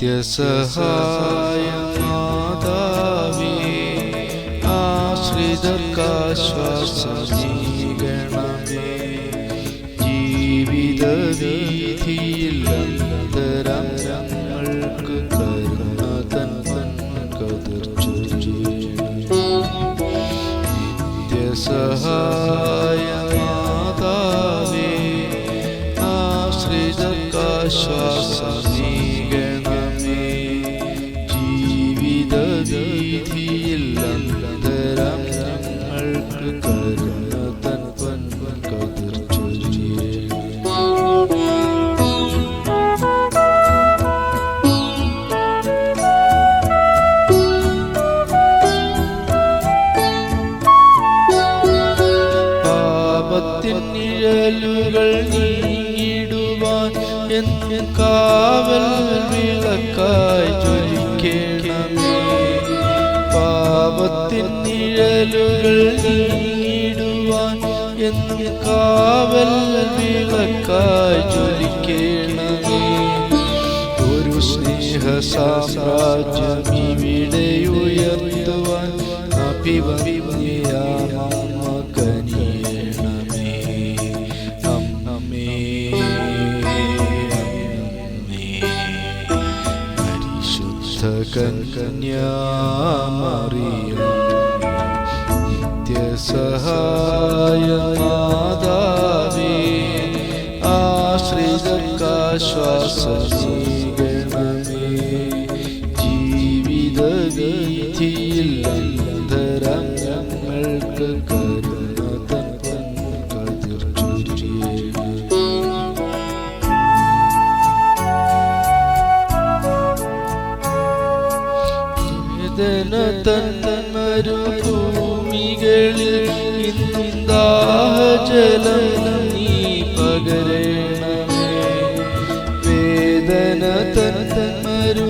നിത്യസഹായമാതാവേ ആശ്രിതർക്കാശ്വാസീകണമേ ജീവിത വീതിയിൽ അന്തരം ഞങ്ങൾക്ക് കരുണ തൻ കതിർച്ചു നിത്യസഹായമാതാവേ പാപത്തിൻ നിഴലുകൾ നീങ്ങിടുവാൻ എന്ന് കാവൽ വിളക്കായി ജ്വലിക്കണമേ. പാപത്തിൻ നിഴലുകൾ നീങ്ങിടുവാൻ എന്ന് കാവൽ വിളക്കായി ജ്വലിക്കണമേ. ഒരു സ്നേഹ സാമ്രാജ്യം പരിശുദ്ധ കന്യാമറിയം നിത്യസഹായമാതാവേ ആശ്രിതർക്കാശ്വാസീകരണമേ വേദന തന്മരുഭൂമികളിൽ ഇന്നും ദാഹജലം നീ പകരണമേ. വേദന തന്മരുഭൂമികളിൽ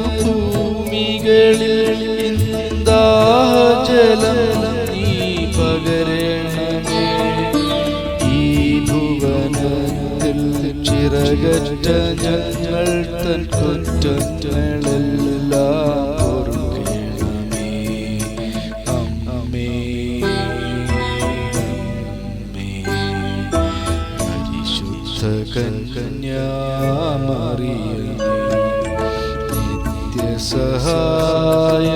ഇന്നും ദാഹജലം നീ പകരണമേ. ഈ ഭുവനത്തിൽ ചിറകറ്റ ഞങ്ങൾ തൻ കുറ്റങ്ങളെ കന്യാമറിയ നിത്യസഹായ